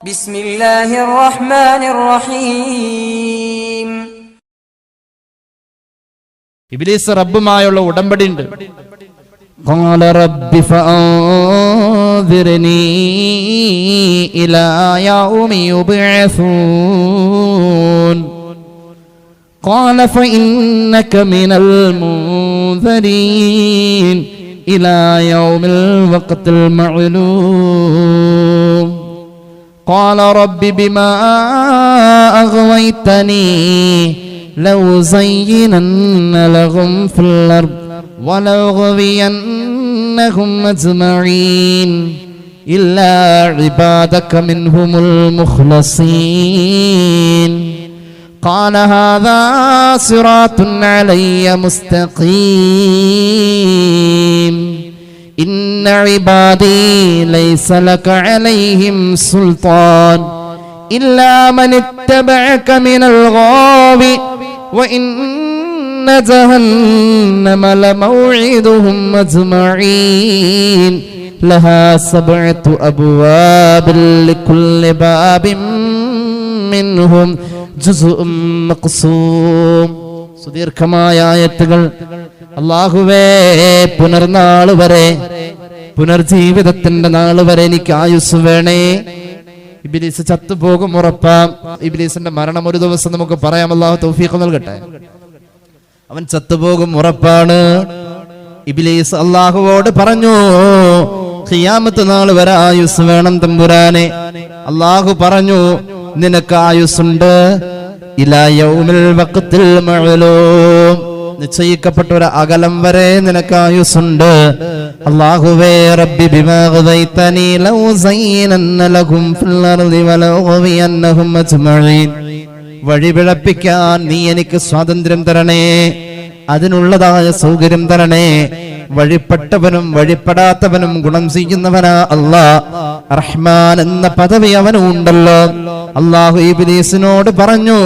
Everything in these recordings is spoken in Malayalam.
بسم الله الرحمن الرحيم ഇബിലീസ് റബ്ബുമായുള്ള ഉടമ്പടി ഉണ്ട് قال رب فأنذرني إلى يوم يبعثون قال فإنك من المنذرين إلى يوم الوقت المعلوم قال رب بما أغويتني لو زينن لهم في الأرض ولأغوينهم أجمعين إلا عبادك منهم المخلصين. قال هذا صراط علي مستقيم. إن عبادي ليس لك عليهم سلطان إلا من اتبعك من الغاوي وإن جهنم لموعدهم أجمعين لها سبعة أبواب لكل باب منهم جزء مقسوم സുദീർഘമായ ആയത്തുകൾ അള്ളാഹുവേ പുനർനാൾ വരെ പുനർജീവിതത്തിന്റെ നാൾ വരെ എനിക്ക് ആയുസ് വേണേ. ഇബിലീസ് ചത്തുപോകും ഉറപ്പാം. ഇബിലീസിന്റെ മരണം ഒരു ദിവസം നമുക്ക് പറയാം. അള്ളാഹു തൗഫീഖ് നൽകട്ടെ. അവൻ ചത്തുപോകും ഉറപ്പാണ്. ഇബിലീസ് അള്ളാഹുവോട് പറഞ്ഞു ഖിയാമത്ത് നാൾ വരെ ആയുസ് വേണം തമ്പുരാനെ. അള്ളാഹു പറഞ്ഞു നിനക്ക് ആയുസ്സുണ്ട്. ഇലാ യൗമിൽ വഖത്തിൽ മഅലൂം. നിശ്ചയിക്കപ്പെട്ട ഒരു അകലം വരെ നിനക്ക് ആയുസുണ്ട് റബ്ബി ലൗ ഫിൽ വലൗഗവിയന്നഹും അജ്മഈൻ. വഴിപിഴപ്പിക്കാൻ നീ എനിക്ക് സ്വാതന്ത്ര്യം തരണേ അതിനുള്ളതായ സൗകര്യം തരണേ. വഴിപ്പെട്ടവനും വഴിപ്പെടാത്തവനും ഗുണം ചെയ്യുന്നവനാ അല്ലാ. റഹ്മാൻ എന്ന പദവി അവനുണ്ടല്ലോ. അള്ളാഹു ഇബ്ലീസിനോട് പറഞ്ഞു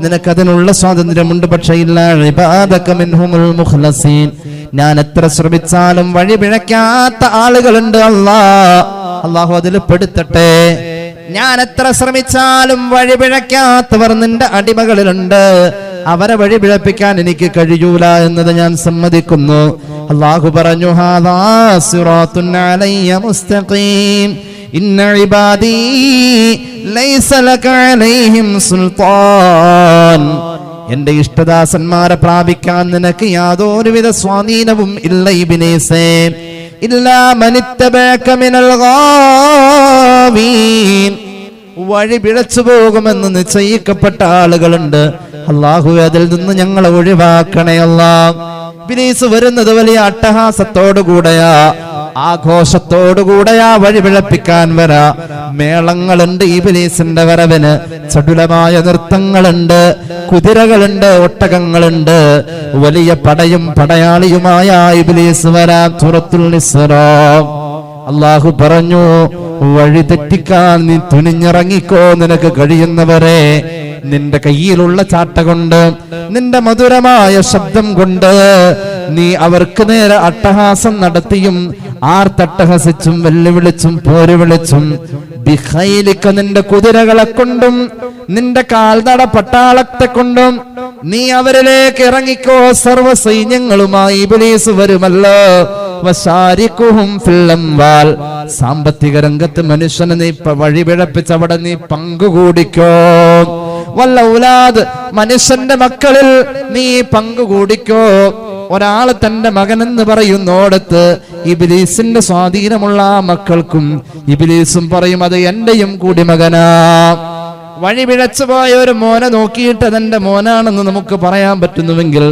നിനക്കതിനുള്ള സ്വാതന്ത്ര്യമുണ്ട് പക്ഷേ മുഖ്ലസീൻ. ഞാൻ എത്ര ശ്രമിച്ചാലും വഴി പിഴയ്ക്കാത്ത ആളുകളുണ്ട് അല്ലാ അള്ളാഹു അതിൽ പെടുത്തട്ടെ. ഞാൻ എത്ര ശ്രമിച്ചാലും വഴി പിഴയ്ക്കാത്തവർ നിന്റെ അടിമകളിലുണ്ട്. അവരെ വഴി പിഴപ്പിക്കാൻ എനിക്ക് കഴിയൂല എന്നത് ഞാൻ സമ്മതിക്കുന്നു. അള്ളാഹു പറഞ്ഞു ഇന്ന ഇബാദി ലൈസ ലക അലൈഹിം സുൽത്താൻ. എന്റെ ഇഷ്ടദാസന്മാരെ പ്രാപിക്കാൻ നിനക്ക് യാതൊരുവിധ സ്വാധീനവും ഇല്ല ഇബിനേസേ. വഴി പിഴച്ചു പോകുമെന്ന് നിശ്ചയിക്കപ്പെട്ട ആളുകളുണ്ട്. അള്ളാഹു അതിൽ നിന്ന് ഞങ്ങളെ ഒഴിവാക്കണേ അല്ലാ ബിലീസ് വരുന്നത് വലിയ അട്ടഹാസത്തോടുകൂടെയാ ആഘോഷത്തോടുകൂടെയാ വഴി പിഴപ്പിക്കാൻ വരാ. മേളങ്ങളുണ്ട് ഇബിലീസിന്റെ ബിലീസിന്റെ വരവിന് ചടുലമായ നൃത്തങ്ങളുണ്ട് കുതിരകളുണ്ട് ഒട്ടകങ്ങളുണ്ട്. വലിയ പടയും പടയാളിയുമായ ഇബിലീസ് വരാ തുറത്തുൽ ഇസ്റാ അള്ളാഹു പറഞ്ഞു വഴി തെറ്റിക്കാൻ നീ തുനിഞ്ഞിറങ്ങിക്കോ നിനക്ക് കഴിയുന്നവരെ. നിന്റെ കയ്യിലുള്ള ചാട്ട കൊണ്ട് നിന്റെ മധുരമായ ശബ്ദം കൊണ്ട് നീ അവർക്ക് നേരെ അട്ടഹാസം നടത്തിയും ആർത്തട്ടഹസിച്ചും വെല്ലുവിളിച്ചും പോര് വിളിച്ചും ബിഹൈലിക്ക നിന്റെ കുതിരകളെ കൊണ്ടും നിന്റെ കാൽനട പട്ടാളത്തെ കൊണ്ടും നീ അവരിലേക്ക് ഇറങ്ങിക്കോ സർവ സൈന്യങ്ങളുമായി ഇബിലീസ് വരുമല്ലോ. സാമ്പത്തിക രംഗത്ത് മനുഷ്യനെ നീ വഴിപിഴപ്പിച്ച് അവിടെ നീ പങ്കുകൂടിക്കോ. വല്ല ഔലാദ് മനുഷ്യന്റെ മക്കളിൽ നീ പങ്കുകൂടിക്കോ. ഒരാൾ തന്റെ മകൻ എന്ന് പറയുന്നോടത്ത് ഇബിലീസിന്റെ സ്വാധീനമുള്ള ആ മക്കൾക്കും ഇബിലീസും പറയും അത് എന്റെയും കൂടി മകനാ. വഴി പിഴച്ചു പോയ ഒരു മോനെ നോക്കിയിട്ട് അതെന്റെ മോനാണെന്ന് നമുക്ക് പറയാൻ പറ്റുന്നുവെങ്കിൽ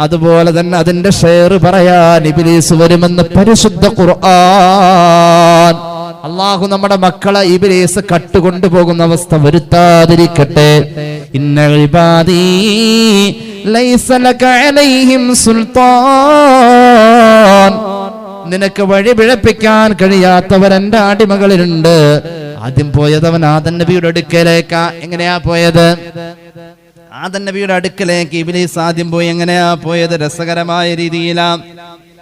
അതുപോലെ തന്നെ അതിന്റെ ഷെയർ പറയാൻ ഇബിലീസ് വരുമെന്ന് പരിശുദ്ധ ഖുർആൻ അള്ളാഹു നമ്മുടെ മക്കളെ ഇബിലീസ് കട്ടുകൊണ്ടുപോകുന്ന അവസ്ഥ വരുത്താതിരിക്കട്ടെ. ഇന്ന സുൽത്താൻ. നിനക്ക് വഴി പിഴപ്പിക്കാൻ കഴിയാത്തവർ എന്റെ അടിമകളിലുണ്ട്. ആദ്യം പോയത് അവൻ ആദൻ നബിയുടെ അടുക്കലേക്കാ. എങ്ങനെയാ പോയത്? ആദൻ നബിയുടെ അടുക്കലേക്ക് ഇബിലീസ് ആദ്യം പോയി. എങ്ങനെയാ പോയത്? രസകരമായ രീതിയിലാ.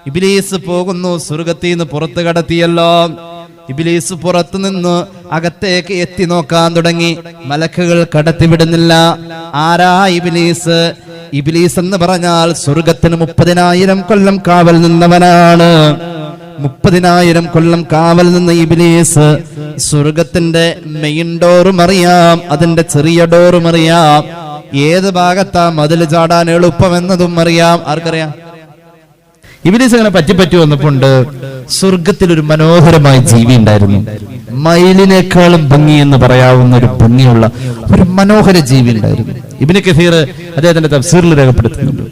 ഇബിലീസ് പോകുന്നു സ്വർഗത്തിൽ നിന്ന് പുറത്തു കടത്തിയല്ലോ. ഇബിലീസ് പുറത്തു നിന്ന് അകത്തേക്ക് എത്തി നോക്കാൻ തുടങ്ങി. മലക്കുകൾ കടത്തിവിടുന്നില്ല. ആരാ ഇബിലീസ്? ഇബിലീസ് എന്ന് പറഞ്ഞാൽ സ്വർഗത്തിന് മുപ്പതിനായിരം കൊല്ലം കാവൽ നിന്നവനാണ്. മുപ്പതിനായിരം കൊല്ലം കാവൽ നിന്ന ഇബിലീസ് സ്വർഗത്തിന്റെ മെയിൻ ഡോറും അറിയാം. അതിന്റെ ചെറിയ ഡോറും അറിയാം. ഏത് ഭാഗത്താ മതിൽ ചാടാൻ എളുപ്പമെന്നതും അറിയാം. ആർക്കറിയാം? ഇബിലീസ് അങ്ങനെ പറ്റിപ്പറ്റി വന്നപ്പോണ്ട് സ്വർഗത്തിൽ ഒരു മനോഹരമായ ജീവി ഉണ്ടായിരുന്നു. മയിലിനേക്കാളും ഭംഗി എന്ന് പറയാവുന്ന ഒരു ഭംഗിയുള്ള ഒരു മനോഹര ജീവി ഉണ്ടായിരുന്നു. ഇബിന് കസീർ അദ്ദേഹത്തിന്റെ തഫ്സീറിൽ രേഖപ്പെടുത്തുന്നുണ്ട്.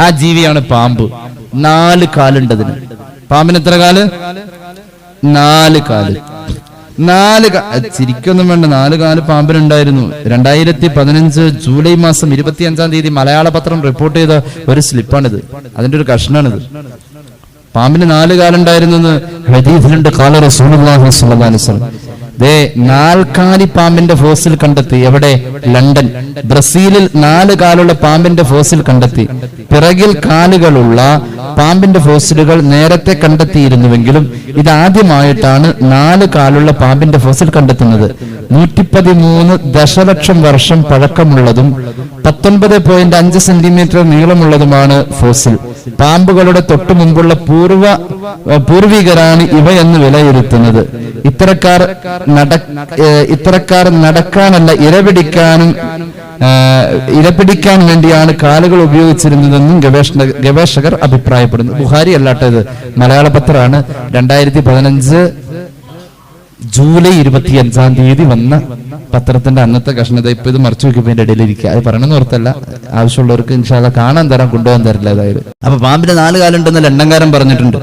ആ ജീവിയാണ് പാമ്പ്. നാല് കാലുണ്ടതിന്. പാമ്പിന് എത്ര കാൽ? നാല് കാൽ. നാല് ചിരിക്കൊന്നും വേണ്ട. നാല് കാൽ പാമ്പിനുണ്ടായിരുന്നു. രണ്ടായിരത്തി പതിനഞ്ച് ജൂലൈ മാസം ഇരുപത്തി അഞ്ചാം തീയതി മലയാള പത്രം റിപ്പോർട്ട് ചെയ്ത ഒരു സ്ലിപ്പാണിത്. അതിന്റെ ഒരു കഷ്ണാണിത്. പാമ്പിന് നാല് കാലുണ്ടായിരുന്നെന്ന് ഹദീസിലുണ്ട് കാല റസൂലുള്ളാഹി സ്വല്ലല്ലാഹു അലൈഹി വസല്ലം ദേ നാൽക്കാലി പാമ്പിന്റെ ഫോസിൽ കണ്ടെത്തി. എവിടെ? ലണ്ടൻ. ബ്രസീലിൽ നാല് കാലുള്ള പാമ്പിന്റെ ഫോസിൽ കണ്ടെത്തി. പിറകിൽ കാലുകളുള്ള പാമ്പിന്റെ ഫോസിലുകൾ നേരത്തെ കണ്ടെത്തിയിരുന്നുവെങ്കിലും ഇതാദ്യമായിട്ടാണ് നാല് കാലുള്ള പാമ്പിന്റെ ഫോസിൽ കണ്ടെത്തുന്നത്. നൂറ്റിപ്പതിമൂന്ന് ദശലക്ഷം വർഷം പഴക്കമുള്ളതും പത്തൊൻപത് പോയിന്റ് അഞ്ച് സെന്റിമീറ്റർ നീളമുള്ളതുമാണ് ഫോസിൽ. പാമ്പുകളുടെ തൊട്ടു മുമ്പുള്ള പൂർവ പൂർവികരാണ് ഇവയെന്ന് വിലയിരുത്തുന്നത്. ഇത്തരക്കാർ നട ഇത്തരക്കാർ നടക്കാനല്ല ഇരപിടിക്കാനും ഇരപിടിക്കാൻ വേണ്ടിയാണ് കാലുകൾ ഉപയോഗിച്ചിരുന്നതെന്നും ഗവേഷണ ഗവേഷകർ അഭിപ്രായപ്പെടുന്നു. ബുഹാരി അല്ലാട്ടോ ഇത്. മലയാള പത്രമാണ്. രണ്ടായിരത്തി പതിനഞ്ച് ജൂലൈ ഇരുപത്തി അഞ്ചാം തീയതി വന്ന പത്രത്തിന്റെ അന്നത്തെ കഷ്ണത ഇപ്പൊ ഇത് മറച്ചു വെക്കുമ്പോ എന്റെ ഇടയിൽ ഇരിക്കുക അത് പറയണമെന്ന് ഓർത്തല്ല. ആവശ്യമുള്ളവർക്ക് ഇൻഷാല്ല കാണാൻ തരാം കൊണ്ടുപോകാൻ തരില്ല. അതായത് അപ്പൊ പാമ്പിന് നാല് കാലുണ്ടെന്നല്ല ലണ്ടൻകാരൻ പറഞ്ഞിട്ടുണ്ട്?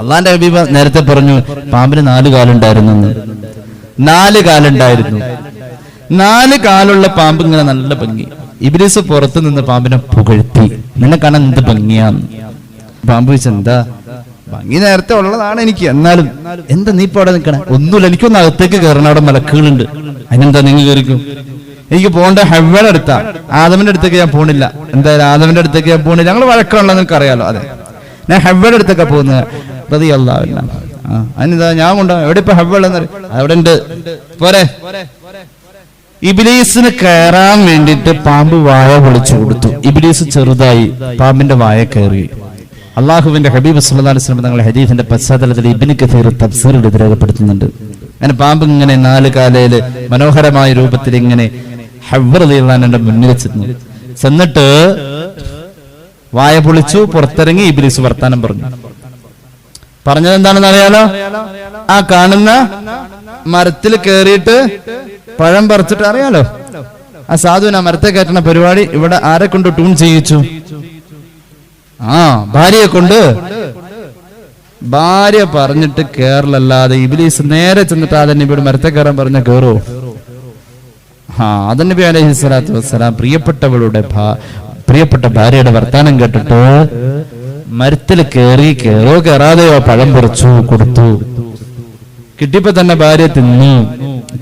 അള്ളാന്റെ ഹബീബ നേരത്തെ പറഞ്ഞു പാമ്പിന് നാല് കാലുണ്ടായിരുന്നു നാല് കാലുണ്ടായിരുന്നു. നാല് കാലുള്ള പാമ്പ് ഇങ്ങനെ നല്ല ഭംഗി. ഇബിലിസ് പുറത്തു നിന്ന് പാമ്പിനെ പുകഴ്ത്തി. നിന്നെ കാണാൻ എന്ത് ഭംഗിയാന്ന്. പാമ്പ് വെച്ച് എന്താ? ഭംഗി നേരത്തെ ഉള്ളതാണ് എനിക്ക്. എന്നാലും എന്താ നീ ഇപ്പൊ അവിടെ നിൽക്കണേ ഒന്നുമില്ല എനിക്കൊന്ന് അകത്തേക്ക് കയറണം. അവിടെ മലക്കുകളുണ്ട്. അതിനെന്താ നിങ്ങൾ കയറിക്കും എനിക്ക് പോകേണ്ട ഹെവയുടെ അടുത്താ. ആദമിന്റെ അടുത്തേക്ക് ഞാൻ പോണില്ല. എന്തായാലും ആദമിന്റെ അടുത്തേക്ക് ഞാൻ പോണില്ല. ഞങ്ങൾ വഴക്കമുള്ള നിങ്ങൾക്ക് അറിയാലോ അതെ. ഞാൻ ഹെവയുടെ അടുത്തൊക്കെ പോകുന്നത് പ്രതി അല്ലാവില്ല ആ അതിനെന്താ ഞാൻ കൊണ്ടോ എവിടെ ഇപ്പൊ ഹെവ്വെള്ളെന്ന് അവിടെ ഉണ്ട്. പോരെ. ഇബിലീസിന് കയറാൻ വേണ്ടിട്ട് പാമ്പ് വായ പൊളിച്ചു കൊടുത്തു. ഇബിലീസ് ചെറുതായി പാമ്പിന്റെ വായ കയറി. അള്ളാഹുവിന്റെ ഹബീബ് സല്ലല്ലാഹു അലൈഹി വസല്ലം തങ്ങളുടെ ഹദീഫിന്റെ പശ്ചാത്തലത്തിൽ ഇബ്നു കഥീർ തഫ്സീറിൽ ഇത് രേഖപ്പെടുത്തുന്നുണ്ട്. അങ്ങനെ പാമ്പ് ഇങ്ങനെ നാല് കാലയിൽ മനോഹരമായ രൂപത്തിൽ ഇങ്ങനെ ഹവ്റിന്റെ മുന്നിൽ ചെന്നു ചെന്നിട്ട് വായ പൊളിച്ചു പുറത്തിറങ്ങി ഇബിലിസ് വർത്താനം പറഞ്ഞു. പറഞ്ഞത് എന്താണെന്ന് അറിയാലോ? ആ കാണുന്ന മരത്തിൽ കേറിയിട്ട് പഴം പറിച്ചിട്ട് അറിയാലോ? ആ സാധുവിന് മരത്തെ കയറ്റുന്ന പരിപാടി ഇവിടെ ആരെ കൊണ്ട് ട്യൂൺ ചെയ്യിച്ചു? ആ ഭാര്യയെ കൊണ്ട് ഭാര്യ പറഞ്ഞിട്ട് കേറലല്ലാതെ ഇബിലീസ് നേരെ ചെന്നിട്ട് ആ തന്നെ മരത്തെ കയറാൻ പറഞ്ഞ കേറോ? ആ അതന്നെ അലഹി സ്വലാത്തു വസ്സലാം പ്രിയപ്പെട്ടവളുടെ പ്രിയപ്പെട്ട ഭാര്യയുടെ വർത്താനം കേട്ടിട്ട് മരത്തിൽ കേറി കേറോ കേറാതെയോ പഴം പറിച്ചു കൊടുത്തു. കിട്ടിയപ്പോ തന്നെ ഭാര്യ തിന്നു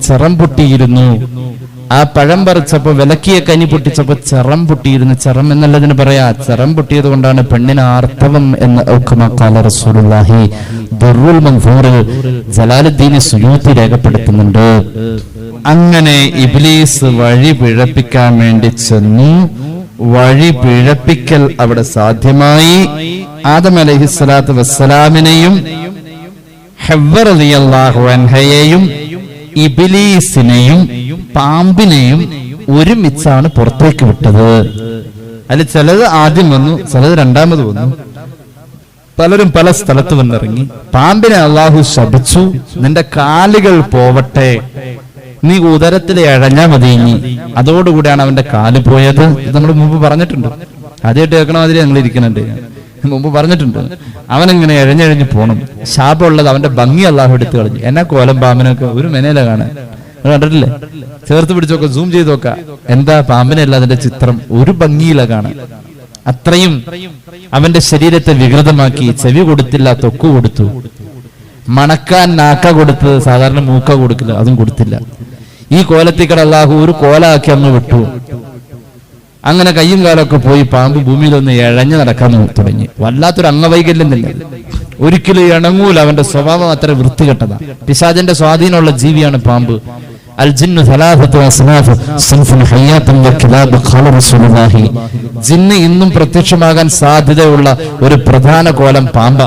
ചിറം പൊട്ടിയിരുന്നു. ആ പഴം പറിച്ചപ്പോ വിലക്കിയ കനി പൊട്ടിച്ചപ്പോ ചെറം പൊട്ടിയിരുന്നു. ചെറം എന്നുള്ളതിന് പറയാ ചെറം പൊട്ടിയത് കൊണ്ടാണ് പെണ്ണിന് ആർത്തവം എന്ന് ഔക്കമ ഖാല റസൂലുള്ളാഹി രേഖപ്പെടുത്തുന്നുണ്ട്. അങ്ങനെ ഇബ്ലീസ് വഴി പിഴപ്പിക്കാൻ വേണ്ടി ചെന്നു. വഴി പിഴപ്പിക്കൽ അവിടെ സാധ്യമായി. ആദം അലഹിസ്സലാത്തു വസ്സലാമിനെയും ഹെവർ റളിയല്ലാഹു അൻഹയെയും ഇബിലീസിനെയും പാമ്പിനെയും ഒരുമിച്ചാണ് പുറത്തേക്ക് വിട്ടത്. അതിൽ ചിലത് ആദ്യം വന്നു ചിലത് രണ്ടാമത് വന്നു. പലരും പല സ്ഥലത്ത് വന്നിറങ്ങി. പാമ്പിനെ അള്ളാഹു ശപിച്ചു നിന്റെ കാലുകൾ പോവട്ടെ. നീ ഉദരത്തിൽ എഴഞ്ഞാ മതി ഇനി. അതോടുകൂടിയാണ് അവന്റെ കാൽ പോയത്. ഇത് നമ്മൾ മുമ്പ് പറഞ്ഞിട്ടുണ്ട്. ആദ്യമായിട്ട് കേൾക്കണ മാതിരി ഞങ്ങൾ ഇരിക്കുന്നുണ്ട്. മുമ്പ് പറഞ്ഞിട്ടുണ്ട്. അവനിങ്ങനെ എഴഞ്ഞെഴഞ്ഞ് പോണം. ശാപമുള്ളത് അവന്റെ ഭംഗി അള്ളാഹു എടുത്തു കളഞ്ഞു. എന്നാ കോലം പാമ്പിനൊക്കെ ഒരു മെനയില കാണാൻ. കണ്ടിട്ടില്ലേ? ചേർത്ത് പിടിച്ചോക്ക സൂം ചെയ്ത് നോക്ക. എന്താ പാമ്പിനല്ല അതിന്റെ ചിത്രം? ഒരു ഭംഗിയില കാണാൻ. അത്രയും അവന്റെ ശരീരത്തെ വികൃതമാക്കി. ചെവി കൊടുത്തില്ല തൊക്കു കൊടുത്തു. മണക്കാൻ നാക്ക കൊടുത്തത് സാധാരണ മൂക്ക കൊടുക്കില്ല അതും കൊടുത്തില്ല. ഈ കോലത്തിക്കട അള്ളാഹു ഒരു കോലാക്കി അങ്ങ് വിട്ടു. അങ്ങനെ കയ്യും കാലൊക്കെ പോയി പാമ്പ് ഭൂമിയിൽ ഒന്ന് ഇഴഞ്ഞു നടക്കാൻ തുടങ്ങി വല്ലാത്തൊരു അംഗവൈകല്യം തന്നെ ഒരിക്കലും ഇണങ്ങൂല അവന്റെ സ്വഭാവം അത്ര വൃത്തികെട്ടതാ പിശാചിന്റെ സ്വാധീനമുള്ള ജീവിയാണ് പാമ്പ് അൽ ജിന്നു ثلاثة أصناف صنف حياة وكلاب قال رسول الله ജിന്ന് ഇന്നും പ്രത്യക്ഷമാകാൻ സാധ്യതയുള്ള ഒരു പ്രധാന കോലം പാമ്പ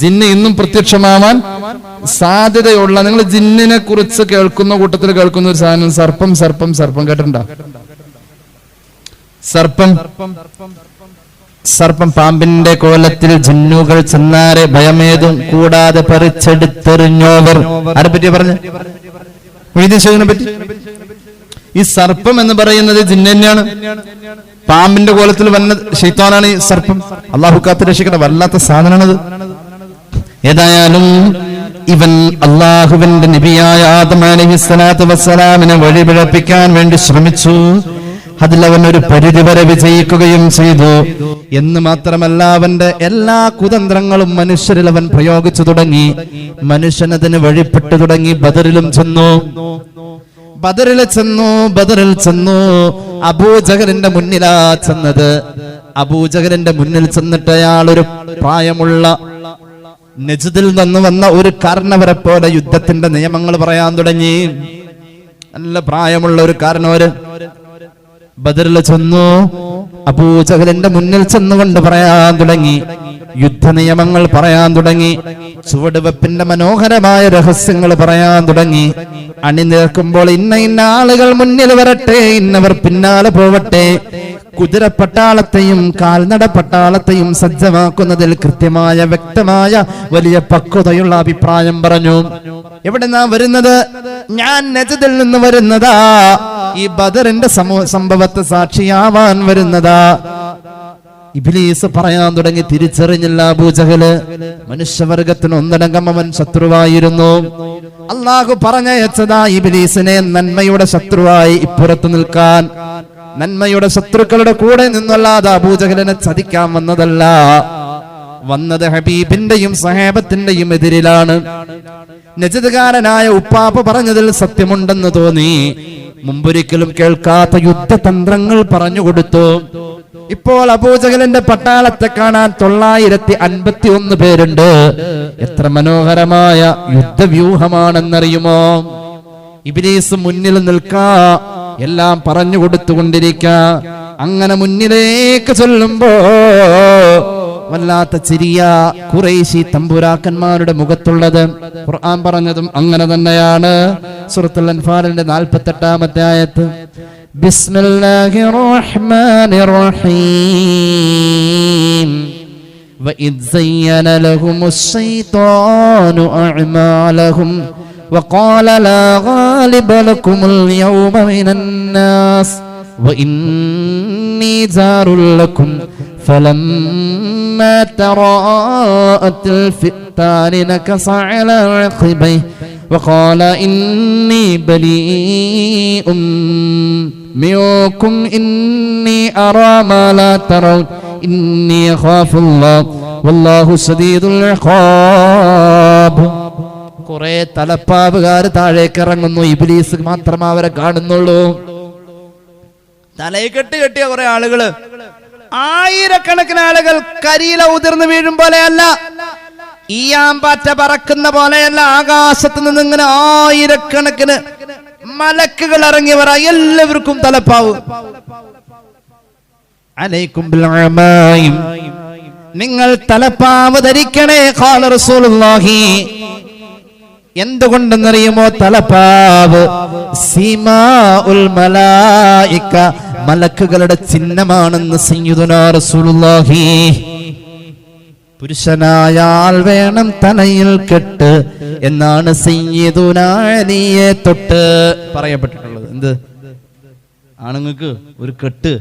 ജിന്ന് ഇന്നും പ്രത്യക്ഷമാവാൻ സാധ്യതയുള്ള നിങ്ങൾ ജിന്നിനെ കുറിച്ച് കേൾക്കുന്ന കൂട്ടത്തിൽ കേൾക്കുന്ന ഒരു സാധനം സർപ്പം സർപ്പം സർപ്പം കേട്ടിട്ടുണ്ടോ സർപ്പം സർപ്പം പാമ്പിന്റെ കോലത്തിൽ ജിന്നുകൾ ചെന്നാരെ ഭയമേതും കൂടാതെ പറിച്ചെടുത്തെറിഞ്ഞോവർ. ആരെ പറ്റി പറഞ്ഞു? പറ്റി? ഈ സർപ്പം എന്ന് പറയുന്നത് ജിന്നന്നെയാണ് പാമ്പിന്റെ കോലത്തിൽ വന്ന ഷെയ്ത്താനാണ് ഈ സർപ്പം. അള്ളാഹു കാത്ത് രക്ഷിക്കണ വല്ലാത്ത സാധനമാണത് ഏതായാലും ഇവൻ അള്ളാഹുവിന്റെ നബിയായ ആദം വസ്സലാമിനെ വഴിപിഴപ്പിക്കാൻ വേണ്ടി ശ്രമിച്ചു. അതിൽ അവൻ ഒരു പരിധിവരെ വിജയിക്കുകയും ചെയ്തു. എന്ന് മാത്രമല്ല അവന്റെ എല്ലാ കുതന്ത്രങ്ങളും മനുഷ്യരിൽ അവൻ പ്രയോഗിച്ചു തുടങ്ങി. മനുഷ്യനതിന് വഴിപ്പെട്ടു തുടങ്ങി ബദറിലും ചെന്നു. ബദറിൽ ചെന്നു ബദറിൽ ചെന്നു. അബൂജഹലിന്റെ മുന്നിലാ ചെന്നത്. അബൂജഹലിന്റെ മുന്നിൽ ചെന്നിട്ട് അയാൾ ഒരു പ്രായമുള്ള നജ്ദിൽ നിന്ന് വന്ന ഒരു കാരണവരെ പോലെ യുദ്ധത്തിന്റെ നിയമങ്ങൾ പറയാൻ തുടങ്ങി. നല്ല പ്രായമുള്ള ഒരു കാരണവര് ബദറിൽ ചെന്നു. അബൂജഹലിന്റെ മുന്നിൽ ചെന്നുകൊണ്ട് പറയാൻ തുടങ്ങി. യുദ്ധ നിയമങ്ങൾ പറയാൻ തുടങ്ങി. ചുവടുവെപ്പിന്റെ മനോഹരമായ രഹസ്യങ്ങൾ പറയാൻ തുടങ്ങി. അണിനിരക്കുമ്പോൾ ഇന്ന ഇന്ന ആളുകൾ മുന്നിൽ വരട്ടെ ഇന്നവർ പിന്നാലെ പോവട്ടെ. കുതിര പട്ടാളത്തെയും കാൽനട പട്ടാളത്തെയും സജ്ജമാക്കുന്നതിൽ കൃത്യമായ വ്യക്തമായ വലിയ പക്വതയുള്ള അഭിപ്രായം പറഞ്ഞു. എവിടെ നാം വരുന്നത്? ഞാൻ നജതിൽ നിന്ന് വരുന്നതാ. ഈ ബദറിന്റെ സമൂഹ സംഭവത്തെ സാക്ഷിയാവാൻ വരുന്നതാ. ഇബിലീസ് പറയാൻ തുടങ്ങി തിരിച്ചറിഞ്ഞില്ല അബൂജഹൽ. മനുഷ്യവർഗത്തിന് ഒന്നടങ്കം അവൻ ശത്രുവായിരുന്നു. അള്ളാഹു പറഞ്ഞയച്ചതാ ഇബിലീസിനെ നന്മയുടെ ശത്രുവായി ഇപ്പുറത്ത് നിൽക്കാൻ. നന്മയുടെ ശത്രുക്കളുടെ കൂടെ നിന്നല്ലാതെ അബൂജഹലിനെ ചതിക്കാൻ വന്നതല്ല. വന്നത് ഹബീബിന്റെയും സഹേബത്തിന്റെയും എതിരിലാണ്. നജതുകാരനായ ഉപ്പാപ്പ പറഞ്ഞതിൽ സത്യമുണ്ടെന്ന് തോന്നി. മുമ്പൊരിക്കലും കേൾക്കാത്ത യുദ്ധതന്ത്രങ്ങൾ പറഞ്ഞു കൊടുത്തു. ഇപ്പോൾ അബൂജഹലിന്റെ പട്ടാളത്തെ കാണാൻ തൊള്ളായിരത്തി അൻപത്തി ഒന്ന് പേരുണ്ട്. എത്ര മനോഹരമായ യുദ്ധവ്യൂഹമാണെന്നറിയുമോ? ഇബിലീസ് മുന്നിൽ നിൽക്കാ. എല്ലാം പറഞ്ഞു കൊടുത്തുകൊണ്ടിരിക്ക അങ്ങനെ മുന്നിലേക്ക് ചൊല്ലുമ്പോ വല്ലാത്ത ചിരിയ കുറേശി തമ്പുരാക്കന്മാരുടെ മുഖത്തുള്ളത് ഖുർആൻ പറഞ്ഞതും അങ്ങനെ തന്നെയാണ് സുഹൃത്തുൽ അൻഫാലിന്റെ നാൽപ്പത്തി എട്ടാമത്തെ ആയത്ത് ബിസ്മില്ലാഹിർ റഹ്മാനിർ റഹീം وإذ زين لهم الشيطان أعمالهم وقال لا غالب لكم اليوم من الناس وإني جار لكم فلما تراءت الفئتان نكص على عقبيه وقال إني بريء منكم إني أرى ما لا ترون إني أخاف الله والله شديد العقاب കുറെ തലപ്പാവുകാർ താഴേക്ക് ഇറങ്ങുന്നു ഇബിലീസ് മാത്രം അവരെ കാണുന്നുള്ളൂ. തലയെ കെട്ട് കെട്ടിയ കുറെ ആളുകൾ. ആയിരക്കണക്കിന് ആളുകൾ കരിയില ഉതിർന്നു വീഴും പോലെയല്ല. ഈ ആമ്പാറ്റ പറക്കുന്ന പോലെയല്ല. ആകാശത്ത് നിന്ന് ഇങ്ങനെ ആയിരക്കണക്കിന് മലക്കുകൾ ഇറങ്ങി എല്ലാവർക്കും തലപ്പാവ്. അലൈക്കും. നിങ്ങൾ തലപ്പാവ് ധരിക്കണേ ഖാല റസൂലുള്ളാഹി. എന്തുകൊണ്ടെന്നറിയുമോ തലപ്പാവ്? സീമാ ഉൽ മലക്കുകളുടെ ചിഹ്നമാണെന്ന് സയ്യിദുനാ റസൂലുള്ളാഹി. പുരുഷനായാൽ വേണം തലയിൽ കെട്ട് എന്നാണ് സയ്യിദുനാ അലിയെ തൊട്ട് പറയപ്പെട്ടിട്ടുള്ളത്. എന്ത്? ആണുങ്ങൾക്ക് ഒരു കെട്ട്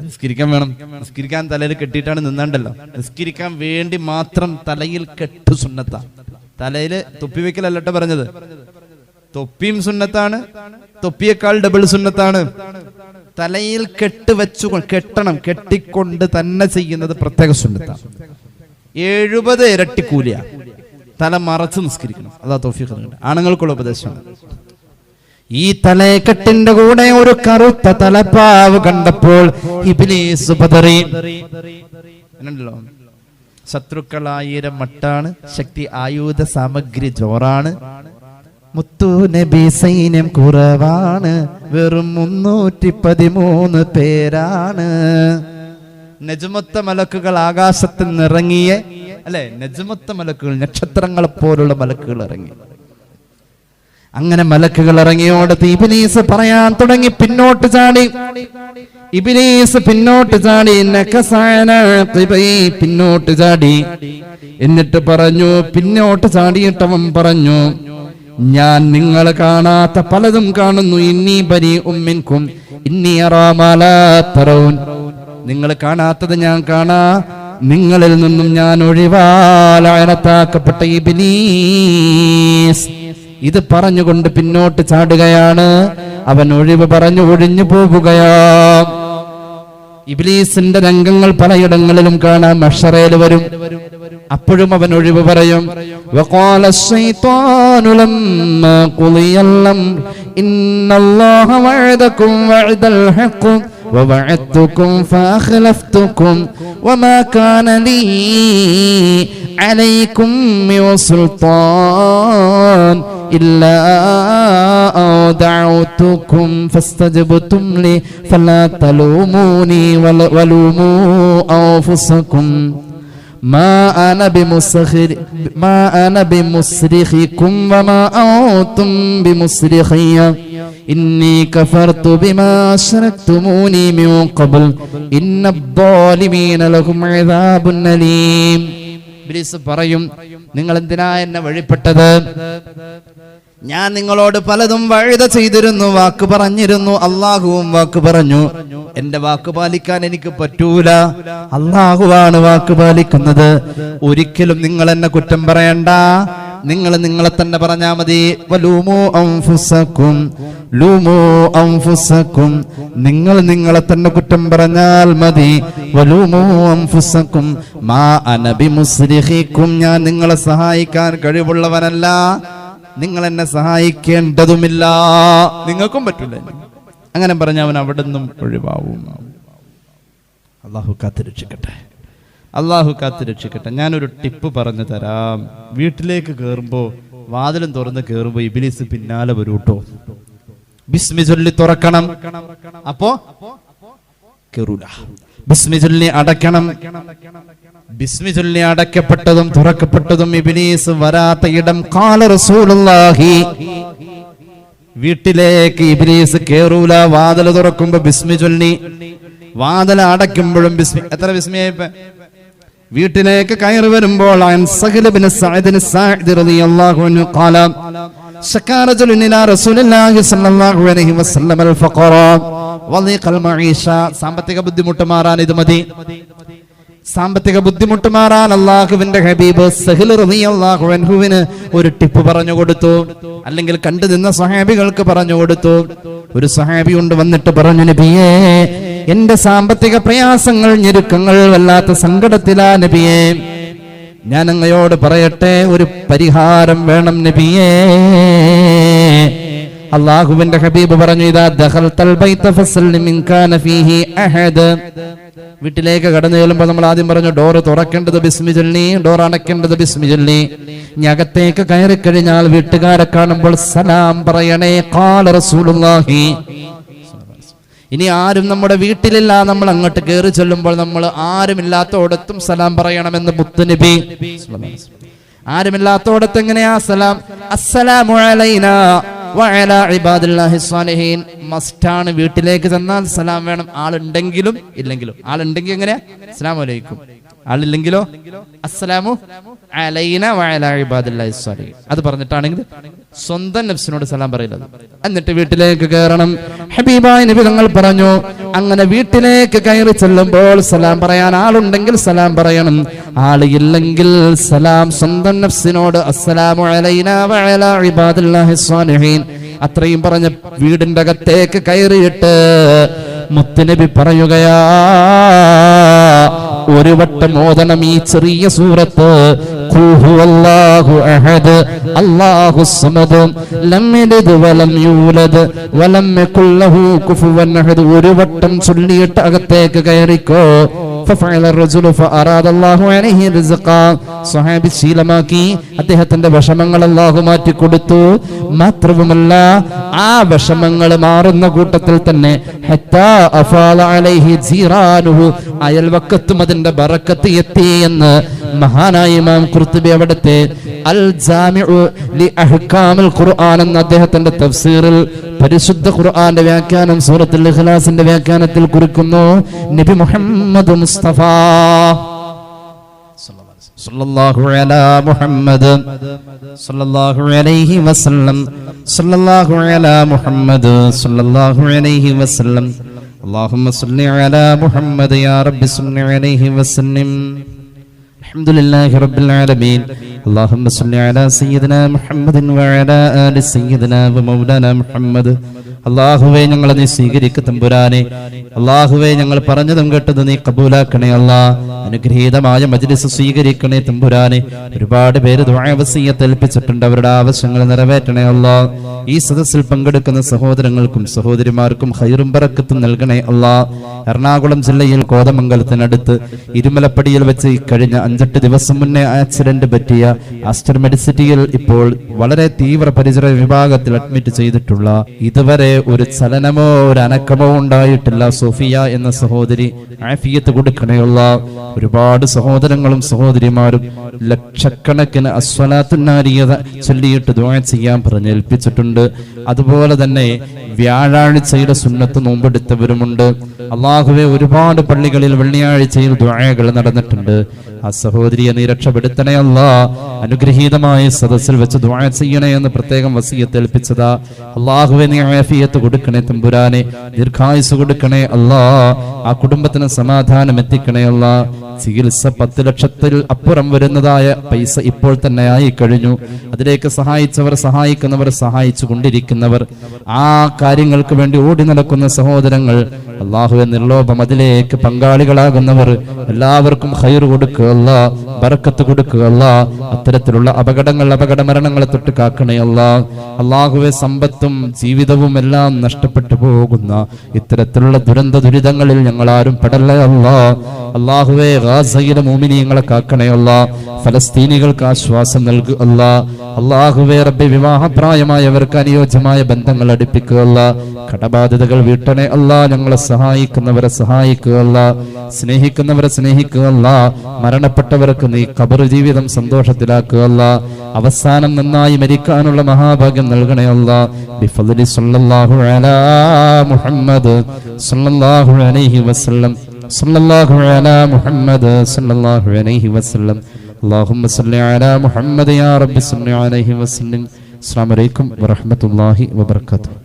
നിസ്കരിക്കാൻ വേണം. നിസ്കരിക്കാൻ തലയിൽ കെട്ടിയിട്ടാണ് നിന്നാണ്ടല്ലോ. നിസ്കരിക്കാൻ വേണ്ടി മാത്രം തലയിൽ കെട്ട് സുന്നത്ത. തലയിൽ തൊപ്പി വെക്കലല്ലട്ടെ പറഞ്ഞത്. തൊപ്പിയും സുന്നത്താണ് തൊപ്പിയേക്കാൾ ഡബിൾ സുന്നത്താണ്. തലയിൽ കെട്ട് വെച്ചു കെട്ടണം കെട്ടിക്കൊണ്ട് തന്നെ ചെയ്യുന്നത് പ്രത്യേക സുന്നത്താണ്. എഴുപത് ഇരട്ടി കൂലിയ. തല മറച്ച് നിസ്കരിക്കണം. അതാ തോഫിക്ക് ആണുങ്ങൾക്കുള്ള ഉപദേശമാണ് ഈ തലയെക്കെട്ടിന്റെ കൂടെ ഒരു കറുത്ത തലപ്പാവ് കണ്ടപ്പോൾ ഇബിലീസ് പതറി. ശത്രുക്കളായിരം മട്ടാണ് ശക്തി ആയുധ സാമഗ്രി ജോറാണ് മുത്തു നബി സൈന്യം കുറവാണ് വെറും മുന്നൂറ്റി പതിമൂന്ന് പേരാണ്. നജുമത്ത മലക്കുകൾ ആകാശത്തിൽ നിറങ്ങിയ അല്ലെ? നജുമത്ത മലക്കുകൾ നക്ഷത്രങ്ങളെ പോലുള്ള മലക്കുകൾ ഇറങ്ങി. അങ്ങനെ മലക്കുകൾ ഇറങ്ങിയോട് ഇബിലീസ് പറയാൻ തുടങ്ങി പിന്നോട്ട് ചാടി. ഇബിലീസ് പിന്നോട്ട് ചാടി പിന്നോട്ട് ചാടി. എന്നിട്ട് പറഞ്ഞു പിന്നോട്ട് ചാടിയിട്ടവൻ പറഞ്ഞു ഞാൻ നിങ്ങൾ കാണാത്ത പലതും കാണുന്നു ഇന്നി പരി ഉമ്മിൻകും ഇന്നി അറാമാലാത്തറൗൻ നിങ്ങൾ കാണാത്തത് ഞാൻ കാണാ നിങ്ങളിൽ നിന്നും ഞാൻ ഒഴിവാലായനത്താക്കപ്പെട്ട ഇബിലീസ്. ഇത് പറഞ്ഞുകൊണ്ട് പിന്നോട്ട് ചാടുകയാണ്. അവൻ ഒഴിവ് പറഞ്ഞു ഒഴിഞ്ഞു പോകുകയാ ഇബ്ലീസിന്റെ രംഗങ്ങൾ പലയിടങ്ങളിലും കാണാം മഷറയിൽ വരും. അപ്പോഴും അവൻ ഒഴിവ് പറയും ഇന്നല്ലാഹ വഅദക്കും വഅദൽ ഹഖ്. ووعدتكم فأخلفتكم وما كان لي عليكم من سلطان إلا أن دعوتكم فاستجبتم لي فلا تلوموني ول- ولوموا أنفسكم. ما أنا بمسخر ما أنا بمصرخكم وما أنتم بمصرخي إني كفرت بما أشركتموني من قبل إن الظالمين لهم عذاب أليم ഇബ്ലീസ് പറയും നിങ്ങൾ എന്തിനാ എന്നെ വഴിപ്പെട്ടത് ഞാൻ നിങ്ങളോട് പലതും വഴുത ചെയ്തിരുന്നു വാക്ക് പറഞ്ഞിരുന്നു അള്ളാഹുവും വാക്ക് പറഞ്ഞു. എന്റെ വാക്ക് പാലിക്കാൻ എനിക്ക് പറ്റൂല. അള്ളാഹുവാണ് വാക്ക് പാലിക്കുന്നത്. ഒരിക്കലും നിങ്ങൾ എന്നെ കുറ്റം പറയണ്ട. നിങ്ങൾ നിങ്ങളെ തന്നെ പറഞ്ഞാ മതി. നിങ്ങൾ നിങ്ങളെ തന്നെ കുറ്റം പറഞ്ഞാൽ മതി. മാ അനബി മുസ്ലിഹിക്കും. ഞാൻ നിങ്ങളെ സഹായിക്കാൻ കഴിവുള്ളവനല്ല. നിങ്ങൾ എന്നെ സഹായിക്കേണ്ടതുമില്ല. നിങ്ങൾക്കും പറ്റില്ല അങ്ങനെ പറഞ്ഞ അവൻ അവിടെ നിന്നും ഒഴിവാവും. അള്ളാഹു കാത്തുരക്ഷിക്കട്ടെ അള്ളാഹു കാത്തുരക്ഷിക്കട്ടെ ഞാനൊരു ടിപ്പ് പറഞ്ഞു തരാം. വീട്ടിലേക്ക് കയറുമ്പോ വാതിലും തുറന്ന് കയറുമ്പോ ഇബിലിസ് പിന്നാലെ വരൂട്ടോ ബിസ്മി ചൊല്ലി തുറക്കണം. അപ്പോ? കയറൂല ബിസ്മി ചൊല്ലി അടയ്ക്കണം. ബിസ്മി ചൊല്ലി അടക്കപ്പെട്ടതും തുറക്കപ്പെട്ടതും ഇബിനീസ് വരാത്ത ഇടം കാല റസൂലുള്ളാഹി. വീട്ടിലേക്ക് ഇബിനീസ് കേറൂല വാതിൽ തുറക്കുമ്പോ ബിസ്മി ചൊല്ലി. വാതിൽ അടയ്ക്കുമ്പോഴും ബിസ്മി എത്ര ബിസ്മിയായിപ്പ വീട്ടിലേക്ക് കയറി വരുമ്പോൾ സാമ്പത്തിക ബുദ്ധിമുട്ട് മാറാൻ ഇത് മതി. സാമ്പത്തിക ബുദ്ധിമുട്ട് മാറാൻ അള്ളാഹുവിന്റെ ഹബീബ് അൻഹുവിന് ഒരു ടിപ്പ് പറഞ്ഞു കൊടുത്തു. അല്ലെങ്കിൽ കണ്ടു നിന്ന സഹാബികൾക്ക് പറഞ്ഞു കൊടുത്തു. ഒരു സഹാബി കൊണ്ട് വന്നിട്ട് പറഞ്ഞു നബിയേ എന്റെ സാമ്പത്തിക പ്രയാസങ്ങൾ ഞെരുക്കങ്ങൾ വല്ലാത്ത സങ്കടത്തിലാ നബിയേ. ഞാൻ അങ്ങയോട് പറയട്ടെ ഒരു പരിഹാരം വേണം നബിയേ. അള്ളാഹുവിന്റെ ഹബീബ് പറഞ്ഞു വീട്ടിലേക്ക് കടന്നു ചെല്ലുമ്പോൾ നമ്മൾ ആദ്യം പറഞ്ഞു ഡോറ് തുറക്കേണ്ടത് ബിസ്മി ചൊല്ലി ഡോർ അടയ്ക്കേണ്ടത് ബിസ്മി ചൊല്ലി. ഞകത്തേക്ക് കയറി കഴിഞ്ഞാൽ വീട്ടുകാരെ കാണുമ്പോൾ സലാം പറയണേ കാല റസൂലുള്ളാഹി. ഇനി ആരും നമ്മുടെ വീട്ടിലില്ല നമ്മൾ അങ്ങോട്ട് കയറി ചെല്ലുമ്പോൾ നമ്മൾ ആരുമില്ലാത്തോടത്തും സലാം പറയണമെന്ന് മുത്തുനബി ആരുമില്ലാത്തോടത്ത് എങ്ങനെയാ സലാം? അസ്സലാമു അലൈനാ. മസ്റ്റാണ് വീട്ടിലേക്ക് ചെന്നാൽ സലാം വേണം. ആളുണ്ടെങ്കിലും ഇല്ലെങ്കിലും. ആളുണ്ടെങ്കിൽ എങ്ങനെയാ? അസ്സലാമു അലൈക്കും. ആളില്ലെങ്കിലോ? അസ്സലാമു അലൈന സ്വാലിഹീൻ അത് പറഞ്ഞിട്ടാണെങ്കിൽ സ്വന്തം നഫ്സിനോട് സലാം പറയുന്നത് എന്നിട്ട് വീട്ടിലേക്ക് കയറണം ഹബീബായ നബി തങ്ങൾ പറഞ്ഞു അങ്ങനെ വീട്ടിലേക്ക് കയറി ചെല്ലുമ്പോൾ സലാം പറയാൻ ആളുണ്ടെങ്കിൽ സലാം പറയണം. ആളില്ലെങ്കിൽ സലാം സ്വന്തം നഫ്സിനോട് അസ്സലാമു അലൈന വഅലാ ഇബാദില്ലാഹി സ്വാലിഹീൻ അത്രയും പറഞ്ഞ് വീടിന്റെ അകത്തേക്ക് കയറിയിട്ട് മുത്തുനബി പറയുകയാ ഒരു വട്ടം ഓതണം ഈ ചെറിയ സൂറത്ത്. അഹദ് സമദ് ലം യലിദ് വലം യൂലദ് വലം കുഫുവൻ അഹദ്. ഒരു വട്ടം ചൊല്ലിയിട്ട് അകത്തേക്ക് കയറിക്കോ. സ്വഹാബി ശീലമാക്കി. അദ്ദേഹത്തിന്റെ വിഷമങ്ങൾ അള്ളാഹു മാറ്റി കൊടുത്തു. മാത്രവുമല്ല ആ വിഷമങ്ങൾ മാറുന്ന കൂട്ടത്തിൽ തന്നെ അയൽവക്കത്തും അതിന്റെ ബറക്കത്ത് എത്തി എന്ന് മഹാനായ മാം കുർത്തുബി അവിടുത്തെ അൽ ജാമിഉ ലി അഹ്കാമിൽ ഖുർആൻ എന്ന അദ്ദേഹത്തിന്റെ തഫ്സീറിൽ പരിശുദ്ധ ഖുർആന്റെ വ്യാഖ്യാനം സൂറത്തുൽ ഇഖ്ലാസിന്റെ വ്യാഖ്യാനത്തിൽ കുറിക്കുന്നു നബി മുഹമ്മദ് മുസ്തഫ സല്ലല്ലാഹു അലാ മുഹമ്മദ് സല്ലല്ലാഹു അലൈഹി വസല്ലം സല്ലല്ലാഹു അലാ മുഹമ്മദ് സല്ലല്ലാഹു അലൈഹി വസല്ലം اللهم صل على محمد يا رب صل عليه وسلم الحمد لله رب العالمين اللهم صل على سيدنا محمد وعلى آل سيدنا ومولانا محمد അള്ളാഹുവേ ഞങ്ങൾ നീ സ്വീകരിക്ക തമ്പുരാനെ. അള്ളാഹുവേ ഞങ്ങൾ പറഞ്ഞതും കേട്ടത് നീ കബൂലാക്കണേ അല്ലാ. അനുഗ്രഹീതമായ മജ്ലിസ് സ്വീകരിക്കണേ തമ്പുരാനെ. ഒരുപാട് പേര് ദ്വാവസീയത്ത് ഏൽപ്പിച്ചിട്ടുണ്ട് അവരുടെ ആവശ്യങ്ങൾ നിറവേറ്റണേ അല്ലാ. ഈ സദസ്സിൽ പങ്കെടുക്കുന്ന സഹോദരങ്ങൾക്കും സഹോദരിമാർക്കും ഹൈറും പറക്കത്തും നൽകണേ അല്ലാ. എറണാകുളം ജില്ലയിൽ കോതമംഗലത്തിനടുത്ത് ഇരുമലപ്പടിയിൽ വെച്ച് കഴിഞ്ഞ അഞ്ചെട്ട് ദിവസം മുന്നേ ആക്സിഡന്റ് പറ്റിയ ആസ്റ്റർ മെഡിസിറ്റിയിൽ ഇപ്പോൾ വളരെ തീവ്ര പരിചര വിഭാഗത്തിൽ അഡ്മിറ്റ് ചെയ്തിട്ടുള്ള ഇതുവരെ ഒരു ചലനമോ ഒരു അനക്കമോ ഉണ്ടായിട്ടില്ല. സോഫിയ എന്ന സഹോദരി ആഫിയത്ത് കൊടുക്കണയുള്ള ഒരുപാട് സഹോദരങ്ങളും സഹോദരിമാരും ലക്ഷക്കണക്കിന് അസ്വലാത്തുനാരിയത ചൊല്ലിയിട്ട് ദ്വാ ചെയ്യാൻ പറഞ്ഞേൽപ്പിച്ചിട്ടുണ്ട്. അതുപോലെ തന്നെ വ്യാഴാഴ്ചയുടെ സുന്നത്ത് നോമ്പെടുത്തവരുമുണ്ട്. അള്ളാഹുവെ ഒരുപാട് പള്ളികളിൽ വെള്ളിയാഴ്ചയിൽ ദ്വായകൾ നടന്നിട്ടുണ്ട്. ആ സഹോദരിയെ നീ രക്ഷപ്പെടുത്തണേ അല്ല. അനുഗ്രഹീതമായ സദസ്സിൽ വെച്ച് ദ്വായ ചെയ്യണേ എന്ന് പ്രത്യേകം വസീയത്ത് ഏൽപ്പിച്ചതാ. അള്ളാഹുവെ നീ ആഫിയത്ത് കൊടുക്കണേ തമ്പുരാനെ. ദീർഘായുസ് കൊടുക്കണേ അല്ലാ. ആ കുടുംബത്തിന് സമാധാനം എത്തിക്കണേ അല്ല. ചികിത്സ പത്ത് ലക്ഷത്തിൽ അപ്പുറം വരുന്നതായ പൈസ ഇപ്പോൾ തന്നെ ആയി കഴിഞ്ഞു അതിലേക്ക് സഹായിച്ചവർ സഹായിക്കുന്നവർ സഹായിച്ചു കൊണ്ടിരിക്കുന്നവർ ആ കാര്യങ്ങൾക്ക് വേണ്ടി ഓടി നടക്കുന്ന സഹോദരങ്ങൾ അള്ളാഹുവെ നിർലോഭം അതിലേക്ക് പങ്കാളികളാകുന്നവർ എല്ലാവർക്കും ഹൈർ കൊടുക്കുക അല്ല ബറക്കത്ത് കൊടുക്കുക അല്ല അത്തരത്തിലുള്ള അപകടങ്ങൾ അപകട മരണങ്ങളെ തൊട്ട് കാക്കണേ അല്ല. അള്ളാഹുവെ സമ്പത്തും ജീവിതവും എല്ലാം നഷ്ടപ്പെട്ടു പോകുന്ന ഇത്തരത്തിലുള്ള ദുരന്ത ദുരിതങ്ങളിൽ ഞങ്ങൾ ആരും പെടല്ലേ അല്ല. അള്ളാഹുവെ ഗാസയിലെ മോമിനിയങ്ങളെ കാക്കണേ അല്ല. ഫലസ്തീനികൾക്ക് ആശ്വാസം നൽകുക അല്ല. അള്ളാഹുവെ റബ്ബി വിവാഹപ്രായമായവർക്ക് അനുയോജ്യമായ ബന്ധങ്ങൾ അടുപ്പിക്കുക അല്ല. കടബാധ്യതകൾ വീട്ടണേ അല്ല. ഞങ്ങളെ സഹായിക്കുന്നവരെ സഹായിക്കുക സഹായിക്കുകയല്ല സ്നേഹിക്കുന്നവരെ സ്നേഹിക്കുക സ്നേഹിക്കുകയല്ല മരണപ്പെട്ടവർക്ക് നീ കബർ ജീവിതം സന്തോഷത്തിലാക്കുക സന്തോഷത്തിലാക്കുകയല്ല അവസാനം നന്നായി മരിക്കാനുള്ള മഹാഭാഗ്യം നൽകണയല്ല ബിഫലി സല്ലല്ലാഹു അലാ മുഹമ്മദ് സല്ലല്ലാഹു അലൈഹി വസല്ലം. സല്ലല്ലാഹു അലാ മുഹമ്മദ് സല്ലല്ലാഹു അലൈഹി വസല്ലം. അല്ലാഹുമ്മ സല്ലി അലാ മുഹമ്മദ് യാ റബ്ബി സല്ലി അലൈഹി വസല്ലം. അസ്സലാമു അലൈക്കും വറഹ്മത്തുള്ളാഹി വബറകാതുഹു.